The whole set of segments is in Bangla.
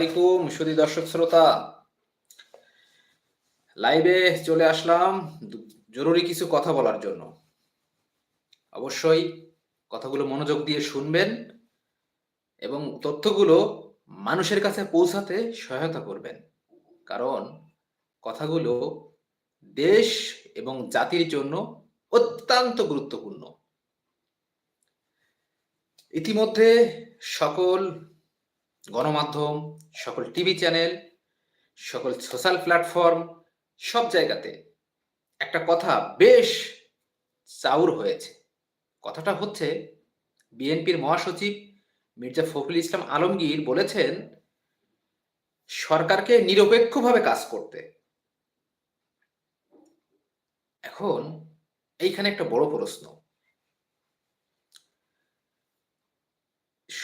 আলাইকুম সুদী দর্শক শ্রোতা। লাইভে চলে আসলাম জরুরি কিছু কথা বলার জন্য। অবশ্যই কথাগুলো মনোযোগ দিয়ে শুনবেন এবং তথ্যগুলো মানুষের কাছে পৌঁছাতে সহায়তা করবেন। কারণ কথাগুলো দেশ এবং জাতির জন্য অত্যন্ত গুরুত্বপূর্ণ। ইতিমধ্যে সকল গণমাধ্যম, সকল টিভি চ্যানেল, সকল সোশ্যাল প্ল্যাটফর্ম, সব জায়গাতে একটা কথা বেশ চাউর হয়েছে। কথাটা হচ্ছে, বিএনপির মহাসচিব মির্জা ফখরুল ইসলাম আলমগীর বলেছেন, সরকারকে নিরপেক্ষভাবে কাজ করতে। এখন, এইখানে একটা বড় প্রশ্ন।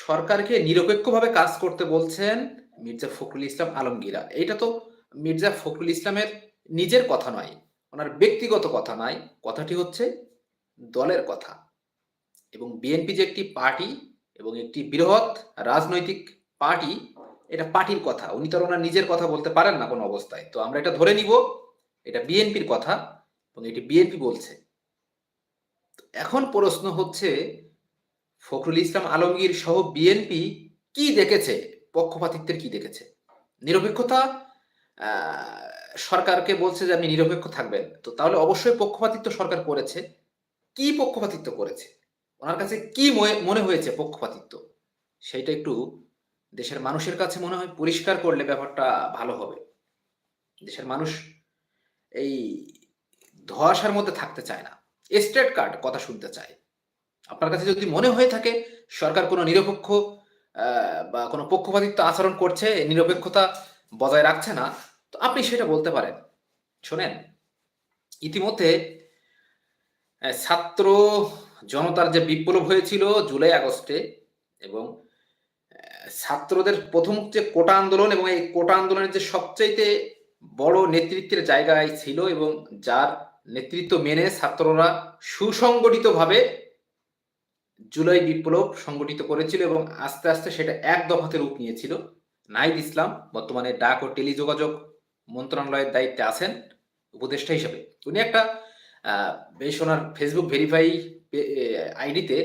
সরকারকে নিরপেক্ষভাবে কাজ করতে বলছেন মির্জা ফখরুল ইসলাম আলমগীরা। এটা তো মির্জা ফখরুল ইসলামের নিজের কথা নয়, ওনার ব্যক্তিগত কথা নয়। কথাটি হচ্ছে দলের কথা। এবং বিএনপি যে একটি পার্টি এবং একটি বৃহৎ রাজনৈতিক পার্টি, এটা পার্টির কথা। উনি তো ওনার নিজের কথা বলতে পারেন না কোনো অবস্থায়। তো আমরা এটা ধরে নিব, এটা বিএনপির কথা এবং এটি বিএনপি বলছে। এখন প্রশ্ন হচ্ছে ফখরুল ইসলাম আলমগীর সহ বিএনপি কি দেখেছে? পক্ষপাতিত্বের কি দেখেছে? নিরপেক্ষতা সরকারকে বলছে যে আপনি নিরপেক্ষ থাকবেন। তো তাহলে অবশ্যই পক্ষপাতিত্ব সরকার করেছে। কি পক্ষপাতিত্ব করেছে? ওনার কাছে কি মনে হয়েছে পক্ষপাতিত্ব? সেইটা একটু দেশের মানুষের কাছে মনে হয় পরিষ্কার করলে ব্যাপারটা ভালো হবে। দেশের মানুষ এই ধোয়াশার মধ্যে থাকতে চায় না। স্টেট কার্ড কথা শুনতে চায়। আপনার কাছে যদি মনে হয়ে থাকে, সরকার কোনো নিরপেক্ষ বা কোনো পক্ষপাতিত্ব আচরণ করছে নিরপেক্ষতা বজায় রাখছে না, তো আপনি সেটা বলতে পারেন। শোনেন, ইতিমধ্যে ছাত্র জনতার যে বিপ্লব হয়েছিল জুলাই আগস্টে এবং ছাত্রদের প্রথম যে কোটা আন্দোলন এবং এই কোটা আন্দোলনের যে সবচাইতে বড় নেতৃত্বের জায়গায় ছিল এবং যার নেতৃত্ব মেনে ছাত্ররা সুসংগঠিতভাবে জুলাই বিপ্লব সংগঠিত করেছিল এবং আস্তে আস্তে সেটা এক দফাতে রূপ নিয়েছিল। নাইদ ইসলাম বর্তমানে ডাক ও টেলিযোগাযোগ মন্ত্রণালয়ের দায়িত্বে আছেন উপদেষ্টা হিসেবে। উনি একটা বেশ ওনার ফেসবুক ভেরিফাই আইডিতে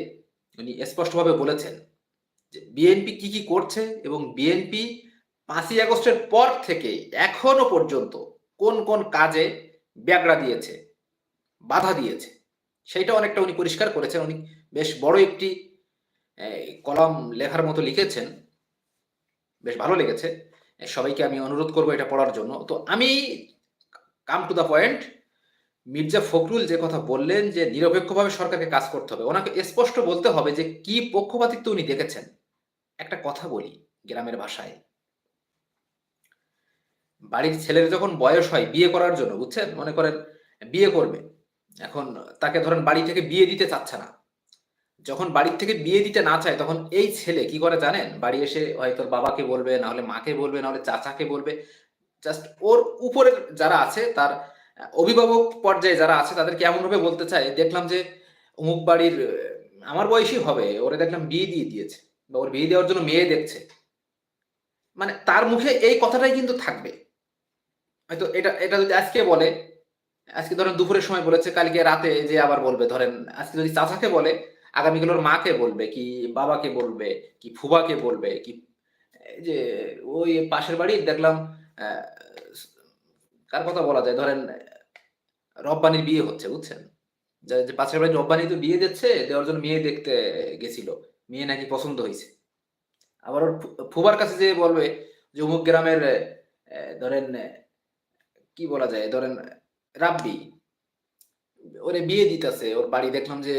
উনি স্পষ্টভাবে বলেছেন যে বিএনপি কি কি করছে এবং বিএনপি পাঁচই আগস্টের পর থেকে এখনও পর্যন্ত কোন কোন কাজে ব্যাগড়া দিয়েছে, বাধা দিয়েছে, সেইটা অনেকটা উনি পরিষ্কার করেছেন। উনি বেশ বড় একটি কলম লেখার মতো লিখেছেন। বেশ ভালো লেগেছে। সবাইকে আমি অনুরোধ করব এটা পড়ার জন্য। তো আমি come to the point Mirza Fakhrul যে কথা বললেন যে নিরপেক্ষভাবে সরকারকে কাজ করতে হবে, ওনাকে স্পষ্ট বলতে হবে যে কি পক্ষপাতিত্ব উনি দেখেছেন। একটা কথা বলি গ্রামের ভাষায়। বাড়ির ছেলের যখন বয়স হয় বিয়ে করার জন্য, বুঝছেন? মনে করেন বিয়ে করবে। এখন তাকে ধরেন বাড়ি থেকে বিয়ে দিতে চাচ্ছে না। যখন বাড়ির থেকে বিয়ে দিতে না চায়, তখন এই ছেলে কি করে জানেন? বাড়ি এসে হয়তো বাবাকে বলবে, না হলে মাকে বলবে, না হলে চাচাকে বলবে। জাস্ট ওর উপরের যারা আছে, তার অভিভাবক পর্যায়ে যারা আছে, তাদেরকে এমন ভাবে বলতে চায়, দেখলাম যে অমুক বাড়ির, আমার বয়সী হবে, ওরে দেখলাম বিয়ে দিয়ে দিয়েছে বা ওর বিয়ে দেওয়ার জন্য মেয়ে দেখছে। মানে তার মুখে এই কথাটাই কিন্তু থাকবে। হয়তো এটা এটা যদি আজকে বলে, আজকে ধরেন দুপুরের সময় বলেছে, কালকে রাতে যে আবার বলবে, ধরেন আজকে যদি চাচাকে বলে আগামীকাল ওর মাকে বলবে কি বাবাকে বলবে, কি ফুবাকে বলবে, কি যে ওই পাশের বাড়ি দেখলাম কার কথা বলা যায়? ধরেন, রব্বানির বিয়ে হচ্ছে, বুঝছেন? যে পাশের বাড়ি রব্বানি তো বিয়ে দিচ্ছে, দেওয়ার জন্য মেয়ে দেখতে গেছিল। মেয়ে নাকি পছন্দ হয়েছে। আবার ওর ফুবার কাছে যে বলবে যে, অমুক গ্রামের ধরেন কি বলা যায়? ধরেন, রাব্বি। ওরে বিয়ে দিতেছে, ওর বাড়ি দেখলাম যে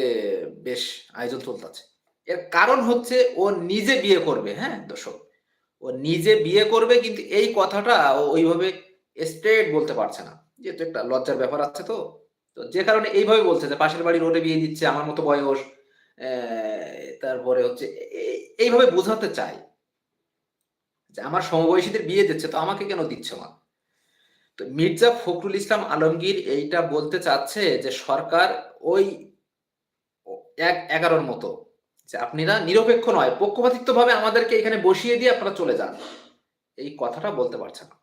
বেশ আয়োজন চলতেছে। এর কারণ হচ্ছে ও নিজে বিয়ে করবে হ্যাঁ দর্শক? ও নিজে বিয়ে করবে কিন্তু এই কথাটা ও ওইভাবে স্ট্রেট বলতে পারছে না। যেহেতু একটা লজ্জার ব্যাপার আছে তো। তো যে কারণে এইভাবে বলছে যে পাশের বাড়ির ওরে বিয়ে দিচ্ছে, আমার মতো বয়স তারপরে হচ্ছে এইভাবে বোঝাতে চাই যে আমার সমবয়সীদের বিয়ে দিচ্ছে, তো আমাকে কেন দিচ্ছে মা? মির্জা ফখরুল ইসলাম আলমগীর এইটা বলতে চাচ্ছে যে সরকার ওই এক এগারোর মতো, যে আপনারা নিরপেক্ষ নয় পক্ষপাতিত্ব ভাবে আমাদেরকে এখানে বসিয়ে দিয়ে আপনারা চলে যান। এই কথাটা বলতে পারছে না।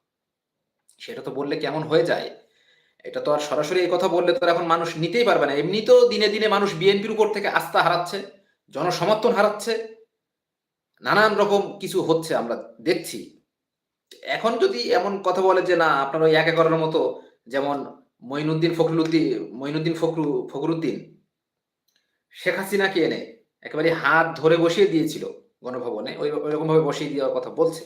সেটা তো বললে কেমন হয়ে যায়? এটা তো আর সরাসরি এই কথা বললে তো এখন মানুষ নিতেই পারবে না। এমনি তো দিনে দিনে মানুষ বিএনপির উপর থেকে আস্থা হারাচ্ছে, জনসমর্থন হারাচ্ছে, নানান রকম কিছু হচ্ছে আমরা দেখছি। এখন যদি এমন কথা বলে যে না, আপনার ওই এক একরের মতো, যেমন মঈনুদ্দিন ফখরুদ্দিন মঈনুদ্দিন ফখরু, ফখরুদ্দিন, শেখ হাসিনাকে এনে একেবারে হাত ধরে বসিয়ে দিয়েছিল গণভবনে, ওই ওইরকম ভাবে বসিয়ে দেওয়ার কথা বলছে।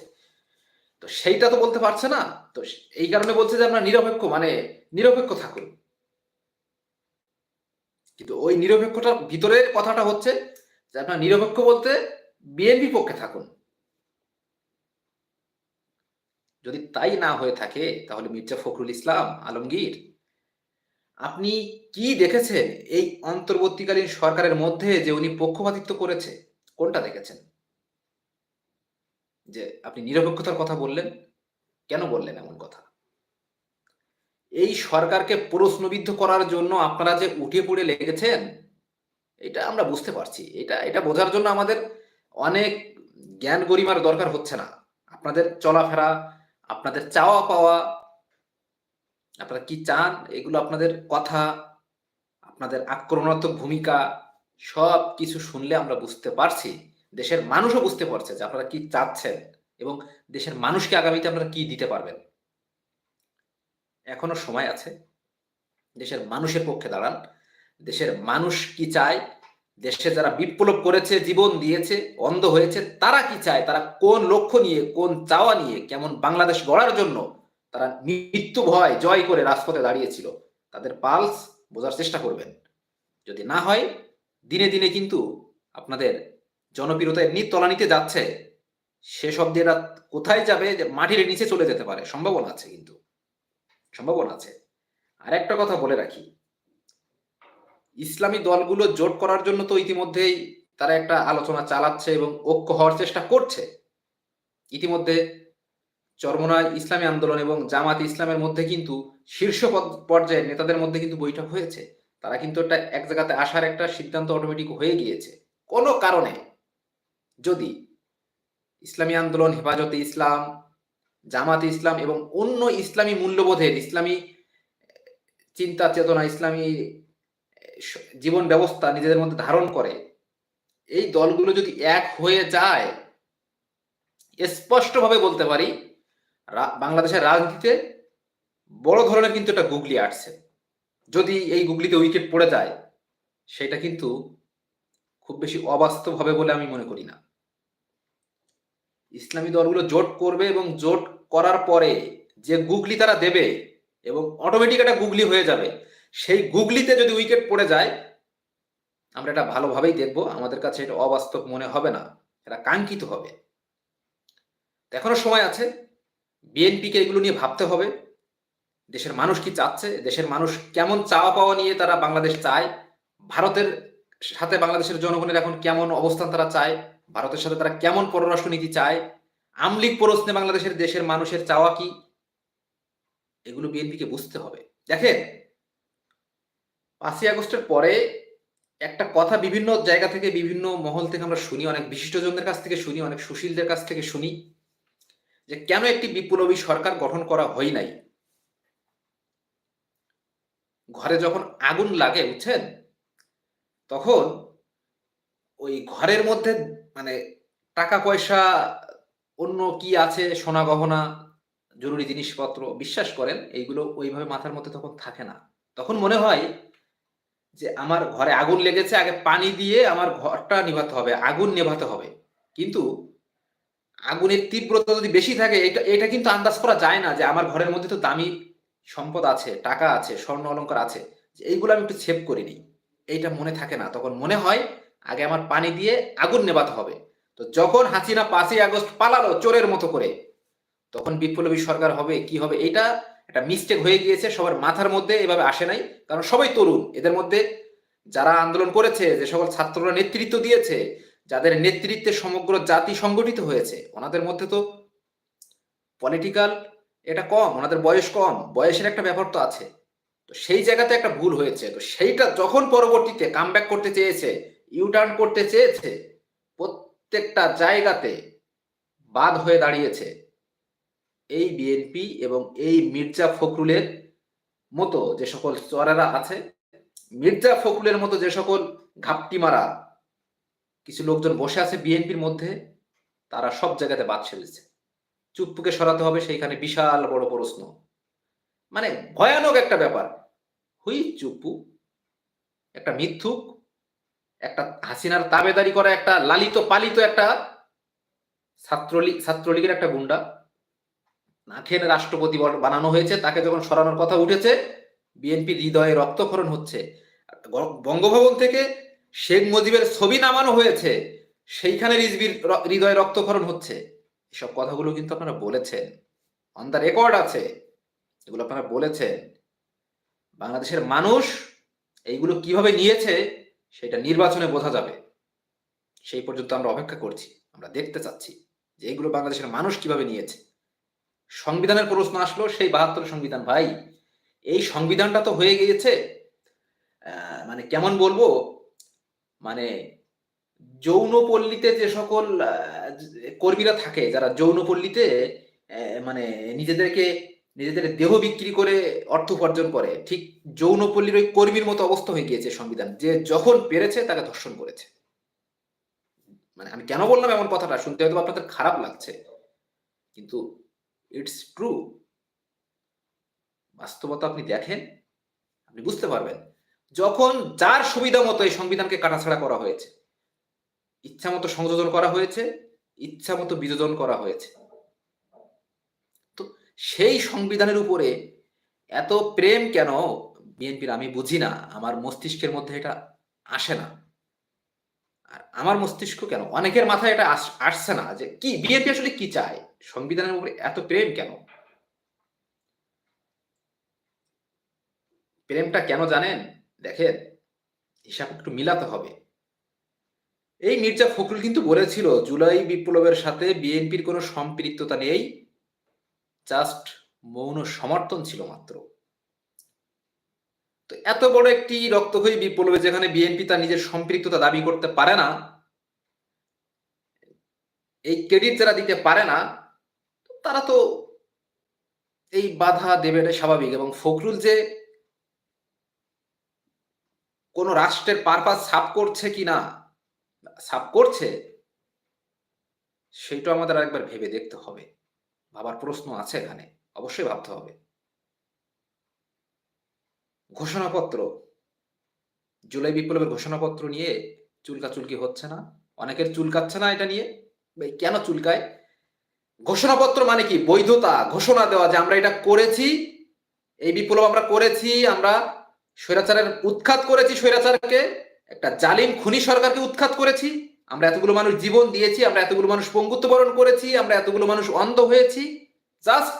তো সেইটা তো বলতে পারছে না। তো এই কারণে বলছে যে আমরা নিরপেক্ষ মানে নিরপেক্ষ থাকুন। কিন্তু ওই নিরপেক্ষটার ভিতরে কথাটা হচ্ছে যে আপনার নিরপেক্ষ বলতে বিএনপি পক্ষে থাকুন। যদি তাই না হয়ে থাকে, তাহলে মির্জা ফখরুল ইসলাম আলমগীর, আপনি কি দেখেছেন এই অন্তর্বর্তীকালীন সরকারের মধ্যে যে উনি পক্ষপাতিত্ব করেছে? কোনটা দেখেছেন? যে আপনি নিরপেক্ষতার কথা বললেন, কেন বললেন এমন কথা? এই সরকারকে প্রশ্নবিদ্ধ করার জন্য আপনারা যে উঠে পড়ে লেগেছেন, এটা আমরা বুঝতে পারছি। এটা এটা বোঝার জন্য আমাদের অনেক জ্ঞান গরিমার দরকার হচ্ছে না। আপনাদের চলাফেরা আপনাদের চাওয়া পাওয়া, আপনারা কি চান, এগুলো আপনাদের কথা, আপনাদের আক্রমণাত্মক ভূমিকা, সব কিছু শুনলে আমরা বুঝতে পারছি। দেশের মানুষও বুঝতে পারছে যে আপনারা কি চাচ্ছেন এবং দেশের মানুষকে আগামীতে আপনারা কি দিতে পারবেন। এখনও সময় আছে। দেশের মানুষের পক্ষে দাঁড়ান। দেশের মানুষ কি চায় দেশে যারা বিপ্লব করেছে, জীবন দিয়েছে, অন্ধ হয়েছে, তারা কি চায়? তারা কোন লক্ষ্য নিয়ে, কোন চাওয়া নিয়ে, কেমন বাংলাদেশ গড়ার জন্য তারা মৃত্যু ভয়, জয় করে রাজপথে দাঁড়িয়েছিল? তাদের পালস বোঝার চেষ্টা করবেন। যদি না হয়, দিনে দিনে কিন্তু আপনাদের জনপ্রিয়তা এমনি তলানিতে যাচ্ছে সেসব দিয়ে কোথায় যাবে যে মাটির নিচে চলে যেতে পারে? সম্ভাবনা আছে কিন্তু। সম্ভাবনা আছে। আর একটা কথা বলে রাখি ইসলামী দলগুলো জোট করার জন্য তো ইতিমধ্যেই তারা একটা আলোচনা চালাচ্ছে এবং ঐক্য হওয়ার চেষ্টা করছে। ইতিমধ্যে চরমনায় ইসলামী আন্দোলন এবং জামাত ইসলামের মধ্যে কিন্তু শীর্ষ পর্যায়ের নেতাদের মধ্যে কিন্তু বৈঠক হয়েছে। তারা কিন্তু একটা এক জায়গাতে আসার একটা সিদ্ধান্ত অটোমেটিক হয়ে গিয়েছে। কোনো কারণে যদি ইসলামী আন্দোলন, হেফাজতে ইসলাম, জামাত ইসলাম এবং অন্য ইসলামী মূল্যবোধের, ইসলামী চিন্তা চেতনা ইসলামী জীবন ব্যবস্থা নিজেদের মধ্যে ধারণ করে, এই দলগুলো যদি এক হয়ে যায়, স্পষ্টভাবে বলতে পারি বাংলাদেশের রাজনীতিতে বড় ধরনের কিন্তু একটা গুগলি আসছে। যদি এই গুগলিতে উইকেট পড়ে যায়, সেটা কিন্তু খুব বেশি অবাস্তব হবে বলে আমি মনে করি না। ইসলামী দলগুলো জোট করবে এবং জোট করার পরে যে গুগলি তারা দেবে এবং অটোমেটিক একটা গুগলি হয়ে যাবে সেই গুগলিতে যদি উইকেট পড়ে যায়, আমরা এটা ভালোভাবেই দেখব। আমাদের কাছে এটা অবাস্তব মনে হবে না, এটা কাঙ্ক্ষিত হবে। এখনও সময় আছে, বিএনপিকে এগুলো নিয়ে ভাবতে হবে। দেশের মানুষ কি চাচ্ছে? দেশের মানুষ কেমন চাওয়া পাওয়া নিয়ে তারা বাংলাদেশ চায়? ভারতের সাথে বাংলাদেশের জনগণের এখন কেমন অবস্থান তারা চায়? ভারতের সাথে তারা কেমন পররাষ্ট্রনীতি চায়? আমলিক প্রশ্নে বাংলাদেশের দেশের মানুষের চাওয়া কি? এগুলো বিএনপিকে বুঝতে হবে। দেখেন পাঁচই আগস্টের পরে একটা কথা বিভিন্ন জায়গা থেকে, বিভিন্ন মহল থেকে আমরা শুনি, অনেক বিশিষ্টজনদের কাছ থেকে শুনি, অনেক সুশীলদের কাছ থেকে শুনি যে কেন একটি বিপ্লবী সরকার গঠন করা হয় নাই? ঘরে যখন আগুন লাগে, বুঝছেন? তখন ওই ঘরের মধ্যে মানে টাকা পয়সা, অন্য কি আছে, সোনা গহনা, জরুরি জিনিসপত্র, বিশ্বাস করেন, এইগুলো ওইভাবে মাথার মধ্যে তখন থাকে না। তখন মনে হয় যে আমার ঘরে আগুন লেগেছে, আগে পানি দিয়ে আমার ঘরটা নিভাতে হবে, আগুন নেভাতে হবে। কিন্তু আগুনের তীব্রতা যদি বেশি থাকে, এটা এটা কিন্তু আন্দাজ করা যায় না যে আমার ঘরের মধ্যে তো দামি সম্পদ আছে, টাকা আছে, স্বর্ণ অলঙ্কার আছে এইগুলো আমি একটু সেভ করে নিই। এইটা মনে থাকে না। তখন মনে হয় আগে আমার পানি দিয়ে আগুন নেবাতে হবে। তো যখন হাসিনা পাঁচই আগস্ট পালালো চোরের মতো করে, তখন বিপ্লবী সরকার হবে, কি হবে? এটা একটা মিস্টেক হয়ে গিয়েছে, সবার মাথার মধ্যে এভাবে আসে নাই। কারণ সবাই তরুণ। এদের মধ্যে যারা আন্দোলন করেছে, যে সকল ছাত্ররা নেতৃত্ব দিয়েছে, যাদের নেতৃত্বে সমগ্র জাতি সংগঠিত হয়েছে, ওনাদের মধ্যে তো পলিটিক্যাল এটা কম, ওনাদের বয়স কম, বয়সের একটা ব্যাপার তো আছে। তো সেই জায়গাতে একটা ভুল হয়েছে। তো সেইটা যখন পরবর্তীতে কাম করতে চেয়েছে ইউটার্ন করতে চেয়েছে, প্রত্যেকটা জায়গাতে বাদ হয়ে দাঁড়িয়েছে। এই বিএনপি এবং এই মির্জা ফখরুলের মতো যে সকল চরেরা আছে, মির্জা ফখরুলের মতো যে সকল ঘাপটি মারা কিছু লোকজন বসে আছে বিএনপির মধ্যে, তারা সব জায়গাতে বাদ সেরেছে চুপ্পুকে সরাতে হবে সেইখানে বিশাল বড় প্রশ্ন। মানে ভয়ানক একটা ব্যাপার। হুই চুপ্পু একটা মিথ্যুক, একটা হাসিনার তাবেদারি করা একটা লালিত পালিত একটা ছাত্রলীগ ছাত্রলীগের একটা গুন্ডা। না রাষ্ট্রপতি বানানো হয়েছে, তাকে যখন সরানোর কথা উঠেছে বিএনপি হৃদয়ে রক্তক্ষরণ হচ্ছে। বঙ্গভবন থেকে শেখ মুজিবের ছবি নামানো হয়েছে, সেইখানে রিজবির হৃদয়ে রক্তক্ষরণ হচ্ছে। এসব কথাগুলো কিন্তু আপনারা বলেছেন। অন দ্য রেকর্ড আছে। এগুলো আপনারা বলেছেন। বাংলাদেশের মানুষ এইগুলো কীভাবে নিয়েছে, সেটা নির্বাচনে বোঝা যাবে। সেই পর্যন্ত আমরা অপেক্ষা করছি, আমরা দেখতে চাচ্ছি যে এইগুলো বাংলাদেশের মানুষ কীভাবে নিয়েছে। সংবিধানের প্রশ্ন আসলো সেই বাহাত্তর সংবিধান, ভাই। এই সংবিধানটা তো হয়ে গিয়েছে মানে কেমন বলব মানে যৌনপল্লীতে যে সকল কর্মীরা থাকে, যারা যৌনপল্লীতে মানে নিজেদেরকে, নিজেদের দেহ বিক্রি করে অর্থ উপার্জন করে, ঠিক যৌনপল্লীর ওই কর্মীর মতো অবস্থা হয়ে গিয়েছে সংবিধান। যে যখন পেরেছে, তাকে ধর্ষণ করেছে। মানে আমি কেন বললাম এমন কথাটা? শুনতে হয়তো আপনাদের খারাপ লাগছে। কিন্তু ইটস ট্রু বাস্তবতা আপনি দেখেন, আপনি বুঝতে পারবেন। যখন যার সুবিধা মতো এই সংবিধানকে কাটাছাড়া করা হয়েছে, ইচ্ছা মতো সংযোজন করা হয়েছে, ইচ্ছা মতো বিযোজন করা হয়েছে। তো সেই সংবিধানের উপরে এত প্রেম কেন? বিএনপির আমি বুঝি না, আমার মস্তিষ্কের মধ্যে এটা আসে না। আর আমার মস্তিষ্ক কেন? অনেকের মাথায় এটা আসছে না যে কি, বিএনপি আসলে কি চায়? সংবিধানের উপরে এত প্রেম কেন? প্রেমটা কেন জানেন? দেখেন, হিসাব একটু মিলাতে হবে। এই মির্জা ফখরুল কিন্তু বলেছিল, জুলাই বিপ্লবের সাথে বিএনপির কোনো সম্পৃক্ততা নেই, জাস্ট মৌন সমর্থন ছিল মাত্র। তো এত বড় একটি রক্তক্ষয়ী বিপ্লবে যেখানে বিএনপি তার নিজের সম্পৃক্ততা দাবি করতে পারে না, এই ক্রেডিট যারা দিতে পারে না তারা তো এই বাধা দেবে এটা স্বাভাবিক এবং ফখরুল যে কোন রাষ্ট্রের পারপাস সাপ করছে কি না সাপ করছে সেইটা আমাদের আরেকবার ভেবে দেখতে হবে। ভাবার প্রশ্ন আছে এখানে, অবশ্যই ভাবতে হবে। ঘোষণাপত্র। জুলাই বিপ্লবের ঘোষণাপত্র নিয়ে চুলকাচুলকি হচ্ছে না। অনেকের চুলকাচ্ছে না এটা নিয়ে। ভাই, কেন চুলকায়? ঘোষণাপত্র মানে কি? বৈধতা ঘোষণা দেওয়া যে আমরা এটা করেছি এই বিপ্লব আমরা করেছি আমরা স্বৈরাচারের উৎখাত করেছি স্বৈরাচারকে একটা জালিম খুনি সরকারকে উৎখাত করেছি আমরা এতগুলো মানুষ জীবন দিয়েছি আমরা এতগুলো মানুষ পঙ্গুত্ব বরণ করেছি আমরা এতগুলো মানুষ অন্ধ হয়েছি জাস্ট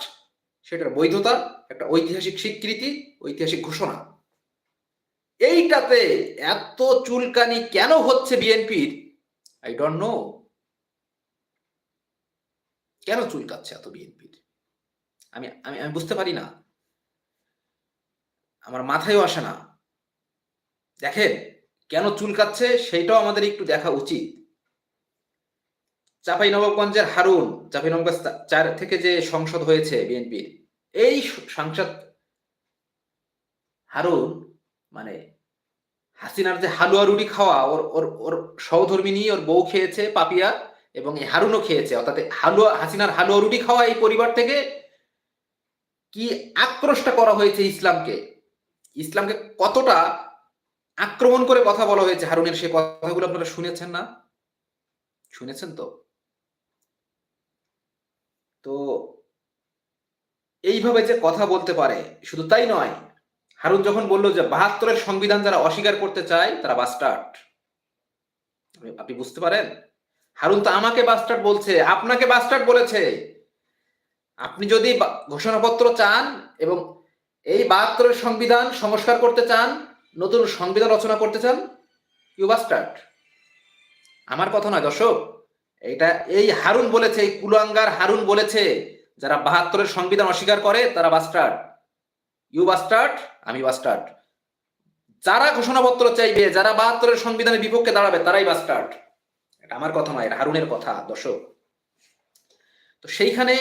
সেটার বৈধতা। একটা ঐতিহাসিক স্বীকৃতি, ঐতিহাসিক ঘোষণা। এইটাতে এত চুলকানি কেন হচ্ছে বিএনপির? আই ডোন্ট নো কেন চুলকাচ্ছে এত বিএনপির? আমি আমি আমি বুঝতে পারি না। আমার মাথায়ও আসে না। দেখেন, কেন চুলকাচ্ছে সেইটাও আমাদের একটু দেখা উচিত। চাপাই নবাবগঞ্জের হারুন চাপাই নবাবগঞ্জ চার থেকে যে সংসদ হয়েছে বিএনপির এই সাংসদ হারুন মানে হাসিনার যে হালুয়া রুটি খাওয়া, ওর ওর ওর সহধর্মিনী ওর বউ খেয়েছে পাপিয়া এবং এই হারুনও খেয়েছে, অর্থাৎ হালুয়া, হাসিনার হালুয়া রুটি খাওয়া এই পরিবার থেকে কি আক্রোশটা করা হয়েছে ইসলামকে? ইসলামকে কতটা আক্রমণ করে কথা বলা হয়েছে হারুনের সে কথাগুলো আপনারা শুনেছেন না? শুনেছেন তো? তো এইভাবে যে কথা বলতে পারে, শুধু তাই নয়, হারুন যখন বলল যে বাহাত্তরের সংবিধান যারা অস্বীকার করতে চায়, তারা বাস্টার্ড আপনি বুঝতে পারেন? হারুন তো আমাকে বাস্টার্ড বলছে, আপনাকে বাস্টার্ড বলেছে। আপনি যদি ঘোষণাপত্র চান এবং এই বাহাত্তরের সংবিধান সংস্কার করতে চান, নতুন সংবিধান রচনা করতে চান ইউ বাস্টার্ড আমার কথা নয়, দর্শক, এটা এই হারুন বলেছে, এই কুলাঙ্গার হারুন বলেছে যারা বাহাত্তরের সংবিধান অস্বীকার করে, তারা বাস্টার্ড ইউ বাস্টার্ড আমি বাস্টার্ড যারা ঘোষণাপত্র চাইবে, যারা বাহাত্তরের সংবিধানের বিপক্ষে দাঁড়াবে, তারাই বাস্টার্ড এটা আমার কথা নয় হারুনের কথা, দর্শক। তো সেইখানে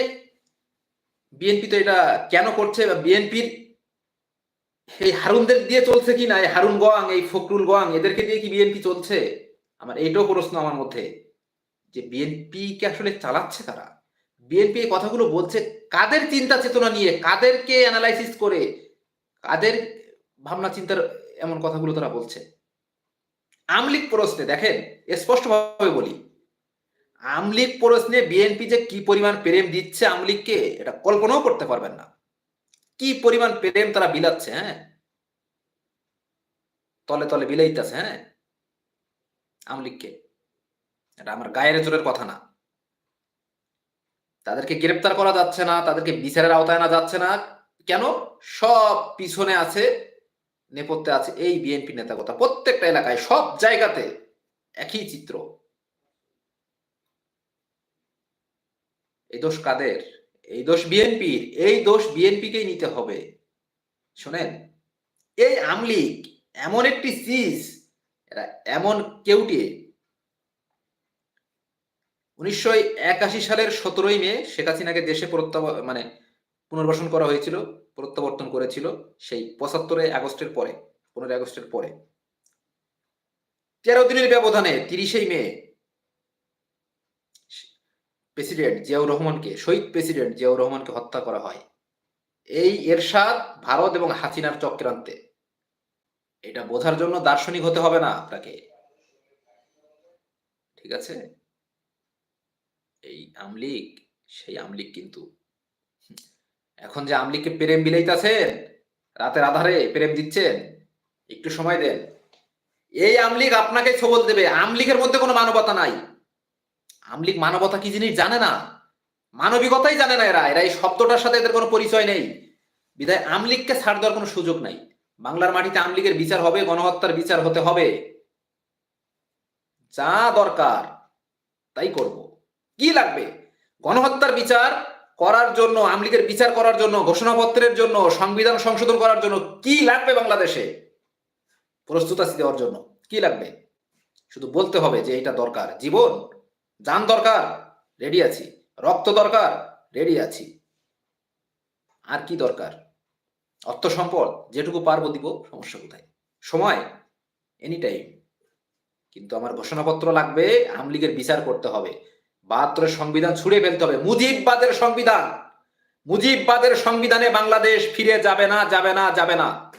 বিএনপি তো এটা কেন করছে বা বিএনপির এই হারুনদের দিয়ে চলছে কি না, এই হারুন গোয়াং, এই ফখরুল গোয়াং, এদেরকে দিয়ে কি বিএনপি চলছে? আমার এইটাও প্রশ্ন আমার মধ্যে, যে বিএনপি কে আসলে চালাচ্ছে তারা? বিএনপি এই কথাগুলো বলছে, কাদের চিন্তা চেতনা নিয়ে, কাদেরকে অ্যানালাইসিস করে, কাদের ভাবনা চিন্তার এমন কথাগুলো তারা বলছে? আমলিক প্রশ্নে, দেখেন স্পষ্টভাবে বলি, আমলিক প্রশ্নে বিএনপি যে কি পরিমাণ প্রেম দিচ্ছে আমলিককে, এটা কল্পনাও করতে পারবেন না। কি পরিমাণ প্রেম তারা বিলাচ্ছে হ্যাঁ? তলে তলে বিলাইতেছে হ্যাঁ? আমলিককে। এটা আমার গায়ের জোরের কথা না। তাদেরকে গ্রেপ্তার করা যাচ্ছে না, তাদেরকে বিচারের আওতায় আনা যাচ্ছে না। কেন? সব পিছনে আছে, নেপথ্যে আছে এই বিএনপি নেতা কথা প্রত্যেকটা এলাকায়, সব জায়গাতে একই চিত্র। এই দোষ কাদের? এই দোষ বিএনপির। এই দোষ বিএনপিকেই নিতে হবে। শোনেন, এই আমলিক এমন একটি চিজ এরা এমন কেউটি উনিশশো একাশি সালের সতেরোই মে শেখ হাসিনাকে দেশে প্রত্যাব মানে পুনর্বাসন করা হয়েছিল, প্রত্যাবর্তন করেছিল সেই পঁচাত্তরে আগস্টের পরে, পনেরোই আগস্টের পরে। তেরো দিনের ব্যবধানে তিরিশেই মে প্রেসিডেন্ট জিয়াউর রহমানকে, শহীদ প্রেসিডেন্ট জিয়াউর রহমানকে হত্যা করা হয়। এই এরশাদ ভারত এবং হাসিনার চক্রান্তে। এটা বোঝার জন্য দার্শনিক হতে হবে না আপনাকে। ঠিক আছে? এই আমলিক সেই আমলিক কিন্তু এখন যে আমলিককে প্রেম বিলাইতেছেন, রাতের আধারে প্রেম দিচ্ছেন, একটু সময় দেন। এই আমলিক আপনাকে ছবল দেবে আমলিকের মধ্যে কোনো মানবতা নাই। আমলিক মানবতা কি জিনিস জানে না? মানবিকতাই জানে না এরা এরা এই শব্দটার সাথে এদের কোনো পরিচয় নেই। বিধায় আমলিককে ছাড় দেওয়ার কোনো সুযোগ নাই। বাংলার মাটিতে আমলিকের বিচার হবে, গণহত্যার বিচার হতে হবে। যা দরকার, তাই করব। কি লাগবে? গণহত্যার বিচার করার জন্য আমলিগের বিচার করার জন্য, ঘোষণাপত্রের জন্য, সংবিধান সংশোধন করার জন্য কি লাগবে বাংলাদেশে? প্রস্তুত আছি দেওয়ার জন্য। কি লাগবে? শুধু বলতে হবে যে এটা দরকার। জীবন, যান দরকার, রেডি আছি। রক্ত দরকার, রেডি আছি। আর কি দরকার? অর্থ সম্পদ, যেটুকু পারব দিব, সমস্যা কোথায়? সময় এনি টাইম কিন্তু আমার ঘোষণাপত্র লাগবে আমলিগের বিচার করতে হবে। বাহাত্তরের সংবিধান ছুড়ে ফেলতে হবে। মুজিববাদের সংবিধান। মুজিববাদের সংবিধানে বাংলাদেশ ফিরে যাবে না যাবে না যাবে না।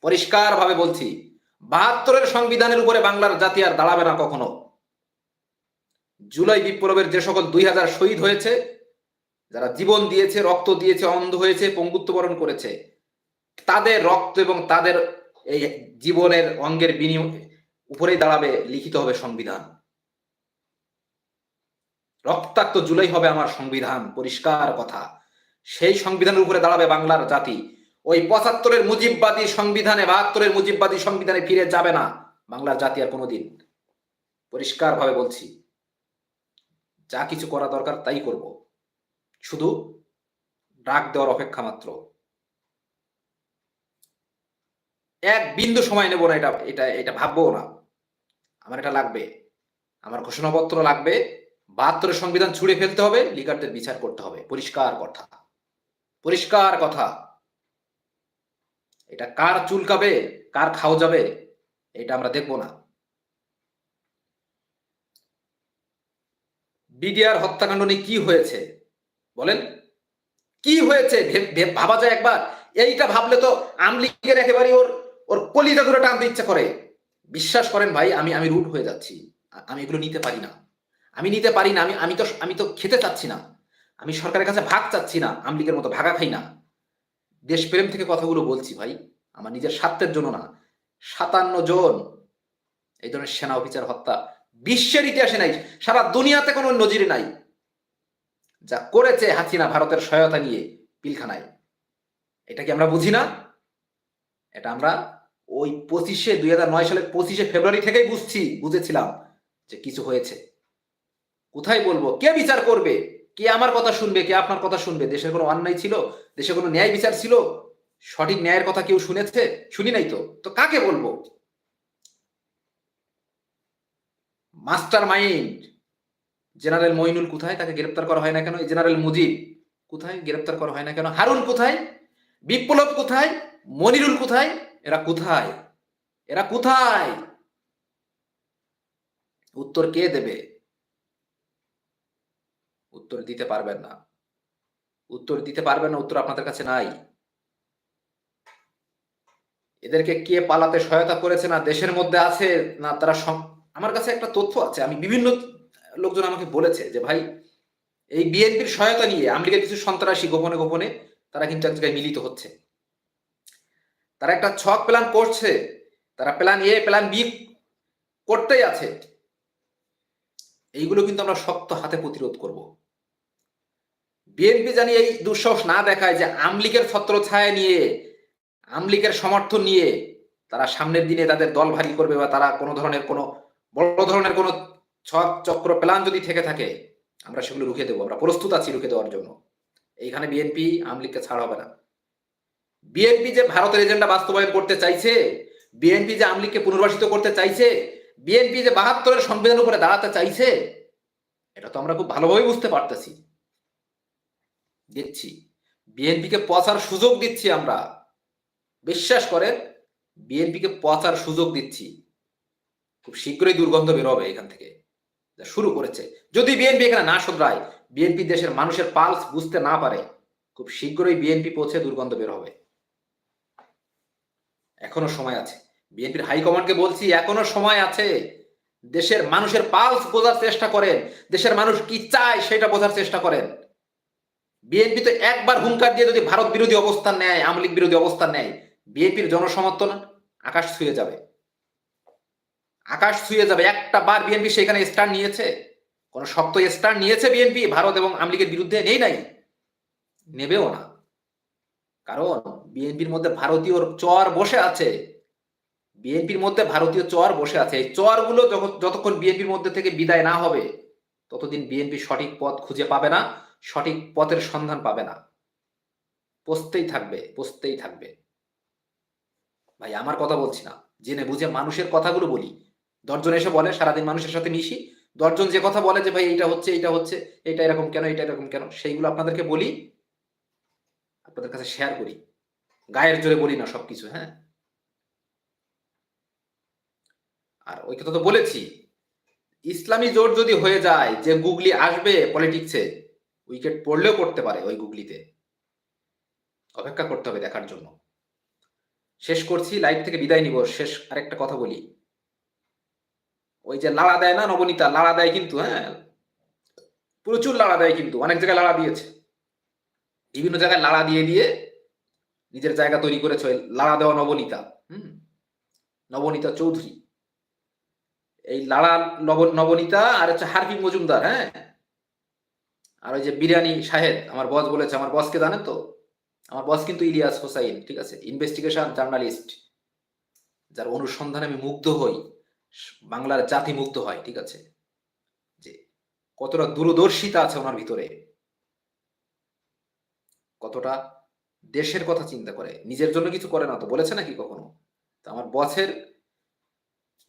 পরিষ্কার ভাবে বলছি, বাহাত্তরের সংবিধানের উপরে বাংলার জাতি আর দাঁড়াবে না কখনো। জুলাই বিপ্লবের যে সকল দুই হাজার শহীদ হয়েছে, যারা জীবন দিয়েছে, রক্ত দিয়েছে, অন্ধ হয়েছে, পঙ্গুত্ব বরণ করেছে, তাদের রক্ত এবং তাদের এই জীবনের অঙ্গের বিনিময় উপরেই দাঁড়াবে লিখিত হবে সংবিধান। রক্তাক্ত জুলাই হবে আমার সংবিধান, পরিষ্কার কথা। সেই সংবিধানের উপরে দাঁড়াবে বাংলার জাতি। ওই পঁচাত্তরের মুজিববাদী সংবিধানে, বাহাত্তরের মুজিববাদী সংবিধানে ফিরে যাবে না বাংলার জাতি আর কোনোদিন। পরিষ্কার ভাবে বলছি, যা কিছু করা দরকার তাই করব। শুধু ডাক দেওয়ার অপেক্ষা মাত্র। এক বিন্দু সময় নেব না এটা এটা এটা ভাববো না। আমার এটা লাগবে। আমার ঘোষণাপত্র লাগবে। বাহাত্তরের সংবিধান ছুড়ে ফেলতে হবে লিগারদের বিচার করতে হবে। পরিষ্কার কথা। পরিষ্কার কথা। এটা কার চুলকাবে, কার খাও যাবে, এটা আমরা দেখব না। বিডিআর হত্যাকাণ্ড নিয়ে কি হয়েছে? বলেন। কি হয়েছে? ভাবা যায় একবার। এইটা ভাবলে তো আমলিগের একেবারে ওর ওর কলিজা ধরে টানতে ইচ্ছা করে। বিশ্বাস করেন ভাই, আমি আমি রুট হয়ে যাচ্ছি। আমি এগুলো নিতে পারি না। আমি নিতে পারি না, আমি আমি তো আমি তো খেতে চাচ্ছি না। আমি সরকারের কাছে ভাগ চাচ্ছি না, আমলিগের মতো ভাগা খাই না। দেশপ্রেম থেকে কথাগুলো বলছি ভাই, আমার নিজের স্বার্থের জন্য না। সাতান্ন জন এই ধরনের সেনা অফিসার হত্যা বিশ্বের ইতিহাসে নাই, সারা দুনিয়াতে কোনো নজির নাই। যা করেছে হাসিনা ভারতের সহায়তা নিয়ে পিলখানায়। এটা কি আমরা বুঝি না? এটা আমরা ওই পঁচিশে, দুই হাজার নয় সালের পঁচিশে ফেব্রুয়ারি থেকেই বুঝছি, বুঝেছিলাম যে কিছু হয়েছে। কোথায় বলব? কে বিচার করবে? কে আমার কথা শুনবে? কে আপনার কথা শুনবে? দেশের কোনো অন্যায় ছিল? দেশে কোনো ন্যায় বিচার ছিল? সঠিক ন্যায়ের কথা কেউ শুনেছে? শুনি নাই তো। তো কাকে বলব? মাস্টার মাইন্ড জেনারেল মইনুল কোথায়? তাকে গ্রেপ্তার করা হয় না কেন? জেনারেল মুজিব কোথায়? গ্রেপ্তার করা হয় না কেন? হারুন কোথায়? বিপ্লব কোথায়? মনিরুল কোথায়? এরা কোথায়? এরা কোথায়? উত্তর কে দেবে? উত্তর দিতে পারবেন না। উত্তর দিতে পারবেন না, উত্তর আপনাদের কাছে নাই। এদেরকে কে পালাতে সহায়তা করেছে না দেশের মধ্যে আছে না তারা আমার কাছে একটা তথ্য আছে, আমি বিভিন্ন লোকজন আমাকে বলেছে যে, ভাই, এই বিএনপির সহায়তা নিয়ে আমেরিকার কিছু সন্ত্রাসী গোপনে গোপনে তারা কিন্তু এক জায়গায় মিলিত হচ্ছে। তারা একটা ছক প্ল্যান করছে, তারা প্ল্যান এ, প্ল্যান বি করতেই আছে। এইগুলো কিন্তু আমরা শক্ত হাতে প্রতিরোধ করব। বিএনপি জানি এই দুঃসাহস না দেখায় যে আমলিকের ছত্র ছায়া নিয়ে, আমলিগের সমর্থন নিয়ে তারা সামনের দিনে তাদের দল ভারী করবে বা তারা কোনো ধরনের কোনো বড় ধরনের কোনো ছক, চক্র, প্ল্যান যদি থেকে থাকে, আমরা সেগুলো রুখে দেবো। আমরা প্রস্তুত আছি রুখে দেওয়ার জন্য। এইখানে বিএনপি আমলিগকে ছাড় হবে না। বিএনপি যে ভারতের এজেন্ডা বাস্তবায়ন করতে চাইছে, বিএনপি যে আমলিগকে পুনর্বাসিত করতে চাইছে, বিএনপি যে বাহাত্তরের সংবিধান উপরে দাঁড়াতে চাইছে, এটা তো আমরা খুব ভালোভাবেই বুঝতে পারতেছি। দিচ্ছি। বিএনপিকে পচার সুযোগ দিচ্ছি আমরা। বিশ্বাস করেন, বিএনপিকে পচার সুযোগ দিচ্ছি। খুব শীঘ্রই দুর্গন্ধ বেরোবে এখান থেকে। শুরু করেছে। যদি বিএনপি এখানে না শুধরায়, বিএনপি দেশের মানুষের পালস বুঝতে না পারে, খুব শীঘ্রই বিএনপি পৌঁছে দুর্গন্ধ বের হবে। এখনও সময় আছে। বিএনপির হাইকমান্ডকে বলছি, এখনও সময় আছে। দেশের মানুষের পালস বোঝার চেষ্টা করেন। দেশের মানুষ কি চায় সেটা বোঝার চেষ্টা করেন। বিএনপি তো একবার হুঙ্কার দিয়ে যদি ভারত বিরোধী অবস্থান নেয় আমলিক বিরোধী অবস্থান নেয় বিএনপির জনসমর্থন আকাশ ছুঁয়ে যাবে। আকাশ ছুঁয়ে যাবে। একটা বার বিএনপি সেখানে স্ট্যান্ড নিয়েছে। কোন শক্ত স্ট্যান্ড নিয়েছে বিএনপি ভারত এবং আমলিগের বিরুদ্ধে নেই নাই। নেবেও না। কারণ বিএনপির মধ্যে ভারতীয় চর বসে আছে। বিএনপির মধ্যে ভারতীয় চর বসে আছে। এই চরগুলো যতক্ষণ বিএনপির মধ্যে থেকে বিদায় না হবে, ততদিন বিএনপি সঠিক পথ খুঁজে পাবে না। সঠিক পথের সন্ধান পাবে না। পচতেই থাকবে পচতেই থাকবে। ভাই, আমার কথা বলছি না। জেনে বুঝে মানুষের কথাগুলো বলি। দশজন এসে বলে, সারাদিন মানুষের সাথে মিশি। দশজন যে কথা বলে যে, ভাই, এইটা হচ্ছে এইটা হচ্ছে এটা এরকম কেন এটা এরকম কেন? সেইগুলো আপনাদেরকে বলি। আপনাদের কাছে শেয়ার করি। গায়ের জোরে বলি না সবকিছু হ্যাঁ? আর ওই কথা তো বলেছি। ইসলামী জোট যদি হয়ে যায়, যে গুগলি আসবে পলিটিক্সে উইকেট পড়লেও করতে পারে ওই গুগলিতে। অপেক্ষা করতে হবে দেখার জন্য। শেষ করছি লাইভ থেকে বিদায় নিব। শেষ আরেকটা কথা বলি। ওই যে লাড়া দেয় না নবনীতা? লাড়া দেয় কিন্তু হ্যাঁ? প্রচুর লাড়া দেয় কিন্তু, অনেক জায়গায় লাড়া দিয়েছে। বিভিন্ন জায়গায় লাড়া দিয়ে দিয়ে নিজের জায়গা তৈরি করেছে লাড়া দেওয়া নবনীতা। হুম? নবনীতা চৌধুরী। এই লাড়া নবনীতা আর হচ্ছে হারফি মজুমদার হ্যাঁ? আর ওই যে বিরিয়ানি শাহেদ, আমার বস বলেছে, আমার বসকে জানেন তো? আমার বস কিন্তু ইলিয়াস হোসাইন, ঠিক আছে? ইনভেস্টিগেশন জার্নালিস্ট যার অনুসন্ধানে আমি মুগ্ধ হই, বাংলার জাতি মুগ্ধ হয়, ঠিক আছে? যে কতটা দূরদর্শিতা আছে ওনার ভিতরে। কতটা দেশের কথা চিন্তা করে। নিজের জন্য কিছু করে না তো, বলেছে নাকি কখনো? আমার বসের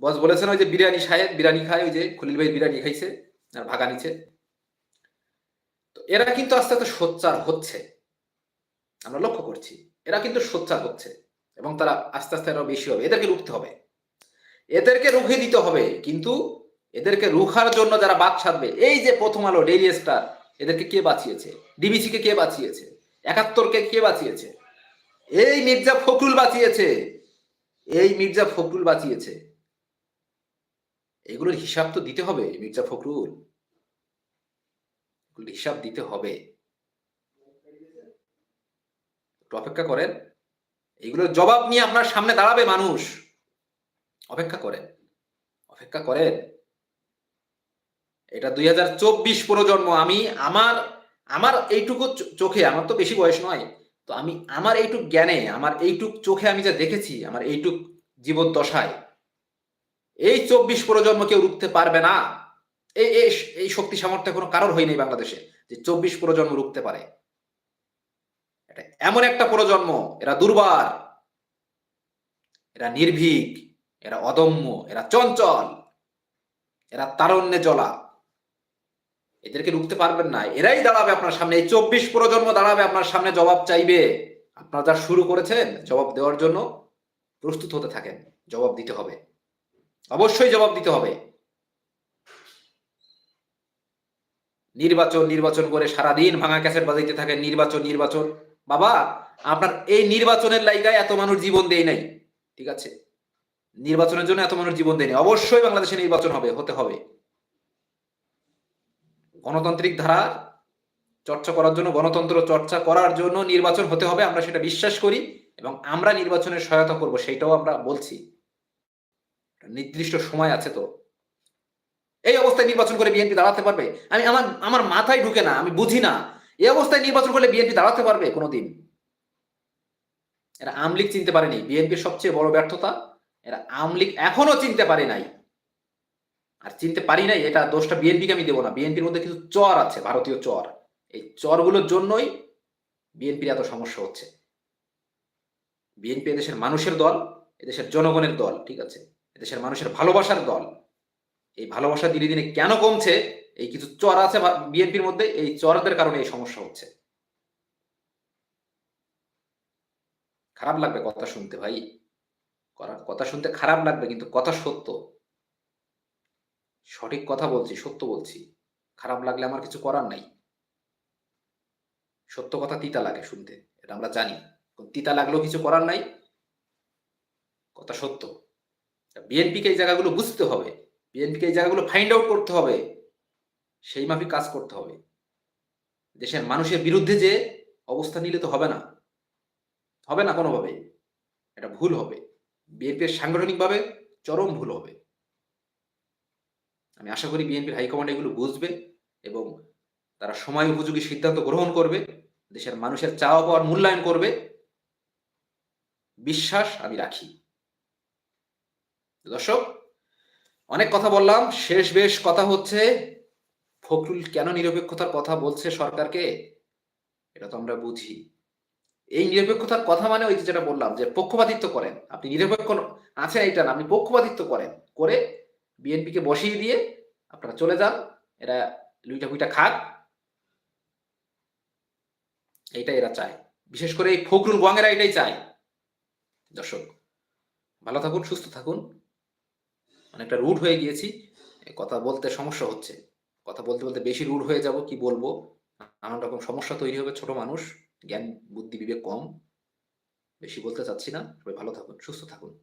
বস বলেছেন ওই যে বিরিয়ানি সাহেব বিরিয়ানি খায়, ওই যে খলিল ভাই বিরিয়ানি খাইছে, আর ভাগা নিচে তো এরা কিন্তু আস্তে আস্তে সোচ্চার হচ্ছে। আমরা লক্ষ্য করছি, এরা কিন্তু সোচ্চার হচ্ছে এবং তারা আস্তে আস্তে আরও বেশি হবে। এদেরকে রুখতে হবে। এদেরকে রুখে দিতে হবে, কিন্তু এদেরকে রুখার জন্য যারা বাদ ছাড়বে, এই যে প্রথম আলো, ডেইলি স্টার, এদেরকে কে বাঁচিয়েছে? ডিবিসিকে কে বাঁচিয়েছে? একাত্তরকে কে বাঁচিয়েছে? এই মির্জা ফখরুল বাঁচিয়েছে। এই মির্জা ফখরুল বাঁচিয়েছে। এগুলোর হিসাব তো দিতে হবে মির্জা ফখরুল। হিসাব দিতে হবে। একটু অপেক্ষা করেন। এগুলোর জবাব নিয়ে আপনার সামনে দাঁড়াবে মানুষ। অপেক্ষা করেন। অপেক্ষা করেন। এটা দুই হাজার চব্বিশ প্রজন্ম আমি আমার আমার এইটুকু চোখে, আমার তো বেশি বয়স নয়। তো আমি আমার এইটুক জ্ঞানে, আমার এইটুক চোখে আমি যা দেখেছি, আমার এইটুক জীবন দশায় এই চব্বিশ প্রজন্ম কেউ রুখতে পারবে না। এই শক্তি সামর্থ্য কোনো কারোর হয়নি বাংলাদেশে যে চব্বিশ প্রজন্ম রুখতে পারে। এমন একটা প্রজন্ম, এরা দুর্বার, এরা নির্ভীক, এরা অদম্য, এরা চঞ্চল, এরা তারণ্যে জ্বলা এদেরকে রুখতে পারবেন না। এরাই দাঁড়াবে আপনার সামনে, এই চব্বিশ প্রজন্ম দাঁড়াবে আপনার সামনে, জবাব চাইবে। আপনারা যা শুরু করেছেন, জবাব দেওয়ার জন্য প্রস্তুত হতে থাকেন, জবাব দিতে হবে। অবশ্যই জবাব দিতে হবে। নির্বাচন নির্বাচন করে সারাদিন ভাঙা ক্যাসেট বাজাইতে থাকেন, নির্বাচন নির্বাচন। বাবা, আপনার এই নির্বাচনের লাইগায় এত মানুষ জীবন দেয় নাই। ঠিক আছে? নির্বাচনের জন্য এত মানুষ জীবন দেয়নি অবশ্যই বাংলাদেশে নির্বাচন হবে, হতে হবে। গণতান্ত্রিক ধারা চর্চা করার জন্য, গণতন্ত্র চর্চা করার জন্য নির্বাচন হতে হবে, আমরা সেটা বিশ্বাস করি এবং আমরা নির্বাচনের সহায়তা করব, সেটাও আমরা বলছি। নির্দিষ্ট সময় আছে তো। এই অবস্থায় নির্বাচন করে বিএনপি দাঁড়াতে পারবে? আমি আমার আমার মাথায় ঢুকে না, আমি বুঝি না। এই অবস্থায় নির্বাচন করলে বিএনপি দাঁড়াতে পারবে কোনোদিন? এরা আমলিক চিনতে পারেনি। বিএনপির সবচেয়ে বড় ব্যর্থতা, এরা আমলিক এখনও চিনতে পারে নাই। আর চিনতে পারি নাই, এটা দোষটা বিএনপিকে আমি দেবো না। বিএনপির মধ্যে কিছু চর আছে, ভারতীয় চর। এই চরগুলোর জন্যই বিএনপির এত সমস্যা হচ্ছে। বিএনপি এদেশের মানুষের দল, এদেশের জনগণের দল, ঠিক আছে? এদেশের মানুষের ভালোবাসার দল। এই ভালোবাসা দিনে দিনে কেন কমছে? এই কিছু চর আছে বিএনপির মধ্যে, এই চরদের কারণে এই সমস্যা হচ্ছে। খারাপ লাগবে কথা শুনতে ভাই। কথা শুনতে খারাপ লাগবে কিন্তু কথা সত্য। সঠিক কথা বলছি, সত্য বলছি। খারাপ লাগলে আমার কিছু করার নাই। সত্য কথা তিতা লাগে শুনতে, এটা আমরা জানি। তিতা লাগলেও কিছু করার নাই। কথা সত্য। বিএনপিকে এই জায়গাগুলো বুঝতে হবে। বিএনপিকে এই জায়গাগুলো ফাইন্ড আউট করতে হবে, সেই মাফিক কাজ করতে হবে। দেশের মানুষের বিরুদ্ধে যে অবস্থা নিলে তো হবে না। হবে না কোনোভাবে। এটা ভুল হবে। বিএনপির সাংগঠনিকভাবে চরম ভুল হবে। আমি আশা করি বিএনপির হাইকমান্ড এগুলো বুঝবে এবং তারা সময় উপযোগী সিদ্ধান্ত গ্রহণ করবে, দেশের মানুষের চাওয়া পাওয়ার মূল্যায়ন করবে। বিশ্বাস আমি রাখি। দর্শক অনেক কথা বললাম। শেষ বেশ কথা হচ্ছে, ফখরুল কেন নিরপেক্ষতার কথা বলছে সরকারকে? এটা তো আমরা বুঝি। এই নিরপেক্ষতার কথা মানে ওই যেটা বললাম যে পক্ষপাতিত্ব করেন। আপনি নিরপেক্ষ আছেন এইটা না, আপনি পক্ষপাতিত্ব করেন। করে বিএনপিকে বসিয়ে দিয়ে আপনারা চলে যান, এরা লুইটা কুইটা খাক। এইটাই এরা চায়। বিশেষ করে এই ফখরুল গোয়াঙ্গেরা এটাই চায়। দর্শক, ভালো থাকুন, সুস্থ থাকুন। অনেকটা রুড হয়ে গিয়েছি। কথা বলতে সমস্যা হচ্ছে। কথা বলতে বলতে বেশি রুড হয়ে যাব, কি বলব? নানান রকম সমস্যা তৈরি হবে ছোট মানুষ। জ্ঞান, বুদ্ধি, বিবেক কম। বেশি বলতে চাচ্ছি না। সবাই ভালো থাকুন, সুস্থ থাকুন।